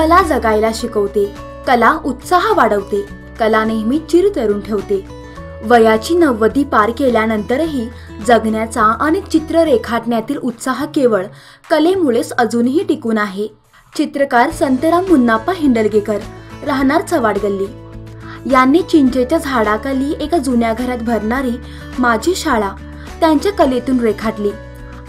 कला जगायला शिकवते कला उत्साह वाढवते कला नेहमी चिरतरून ठेवते. वयाची नव्वदी पार केल्यानंतरही जगण्याचा आणि चित्र रेखाटण्यातील उत्साह केवळ कलेमुळेच अजूनही टिकून आहे. चित्रकार संतराम मुन्नाप्पा हिंडलगेकर राहणार चवाड गल्ली. यांनी चिंचेच्या झाडाखाली एका जुन्या घरात भरणारी माझी शाळा त्यांच्या कलेतून रेखाटली.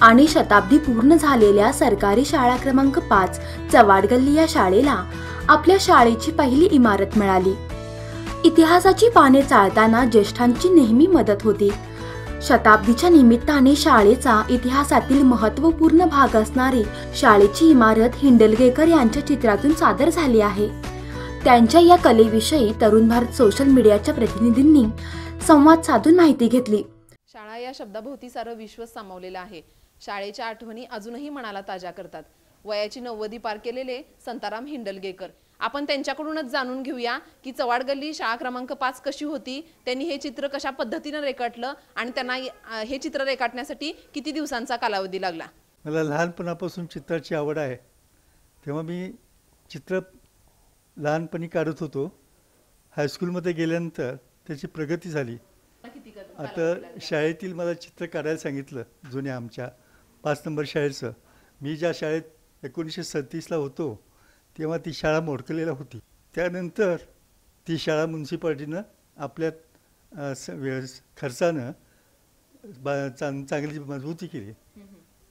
आणि शताब्दी पूर्ण झालेल्या सरकारी शाळा क्रमांक पाच चवाडगल्ली या शाळेला आपल्या शाळेची पहिली इमारत मिळाली. इतिहासाची पाने चाळताना ज्येष्ठांची नेहमी मदत होती. शताब्दीच्या निमित्ताने शाळेचा इतिहासातील महत्त्वपूर्ण भाग असणारी शाळेची इमारत हिंडलगेकर यांच्या चित्रातून सादर झाली आहे. त्यांच्या या कलेविषयी तरुण भारत सोशल मीडियाच्या प्रतिनिधींनी संवाद साधून माहिती घेतली. शाळा या शब्दाभोवती सारं विश्व सामावलेलं आहे. शाळेच्या आठवणी अजूनही मनाला ताज्या करतात. वयाची नव्वदी पार केलेले संताराम हिंडलगेकर. आपण त्यांच्याकडूनच जाणून घेऊया की चवाड गल्ली शाळा क्रमांक पाच कशी होती त्यांनी हे चित्र कशा पद्धतीनं रेखाटलं आणि त्यांना हे चित्र रेखाटण्यासाठी किती दिवसांचा कालावधी लागला? मला लहानपणापासून चित्राची आवड आहे. तेव्हा मी चित्र लहानपणी काढत होतो. हायस्कूलमध्ये गेल्यानंतर त्याची प्रगती झाली. आता? शाळेतील मला चित्र काढायला सांगितलं जुन्या आमच्या. पाच नंबर शाळेचं मी ज्या शाळेत एकोणीसशे सदतीसला होतो तेव्हा ती शाळा मोडकलेला होती त्यानंतर ती शाळा म्युन्सिपाल्टीनं आपल्या स- खर्चानं बा चांग चांगली मजबूती केली.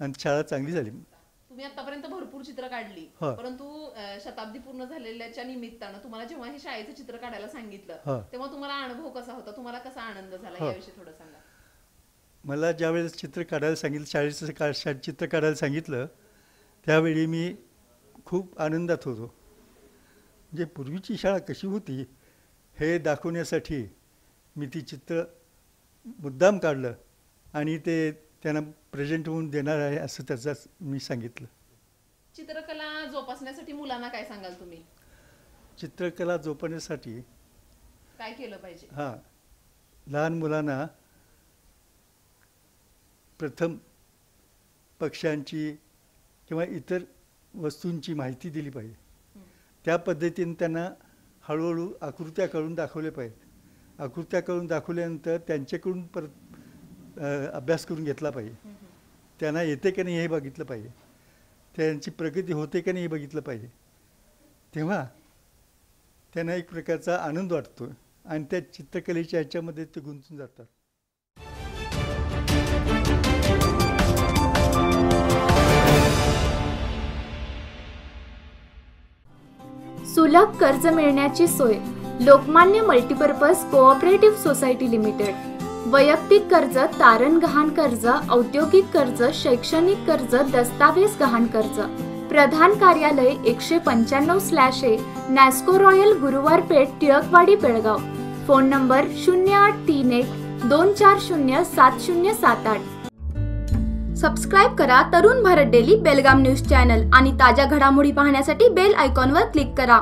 आणि शाळा चांगली झाली तुम्ही आतापर्यंत भरपूर चित्र काढली. परंतु शताब्दी पूर्ण झालेल्याच्या निमित्तानं तुम्हाला जेव्हा हे शाळेचं चित्र काढायला सांगितलं. तेव्हा तुम्हाला अनुभव कसा होता तुम्हाला कसा आनंद झाला. याविषयी थोडं सांगा मला ज्यावेळेस चित्र काढायला सांगितलं शाळेचं का शा चित्र काढायला सांगितलं त्यावेळी मी खूप आनंदात होतो. म्हणजे पूर्वीची शाळा कशी होती हे दाखवण्यासाठी मी ती चित्र मुद्दाम काढलं आणि ते त्यांना प्रेझेंट होऊन देणार आहे असं त्याचा मी सांगितलं. चित्रकला जोपासण्यासाठी मुलांना काय सांगाल तुम्ही? चित्रकला जोपासण्यासाठी काय केलं पाहिजे? हां लहान मुलांना प्रथम पक्ष्यांची किंवा इतर वस्तूंची माहिती दिली पाहिजे. त्या पद्धतीने त्यांना हळूहळू आकृत्या करून दाखवल्या पाहिजेत. आकृत्या करून दाखवल्यानंतर त्यांच्याकडून परत अभ्यास करून घेतला पाहिजे. त्यांना येते का नाही हे बघितलं पाहिजे. त्यांची प्रगती होते का नाही हे बघितलं पाहिजे. तेव्हा त्यांना एक प्रकारचा आनंद वाटतो आणि त्या चित्रकलेच्या ह्याच्यामध्ये ते गुंतून जातात. सुलभ कर्ज मिळण्याची सोय Lokmanya multipurpose cooperative society limited. वैयक्तिक कर्ज तारण गहाण कर्ज औद्योगिक कर्ज शैक्षणिक कर्ज दस्तावेज गहाण कर्ज. प्रधान कार्यालय एकशे पंच्याण्णव slash A Nasco royal Guruwar Peth Tilakwadi Belgaum. Phone number शून्य आठ तीन एक दोन चार शून्य सात शून्य सात आठ. सबस्क्राईब करा Tarun Bharat daily Belgaum news channel आणि ताज्या घडामोडी पाहण्यासाठी बेल आयकॉनवर क्लिक करा.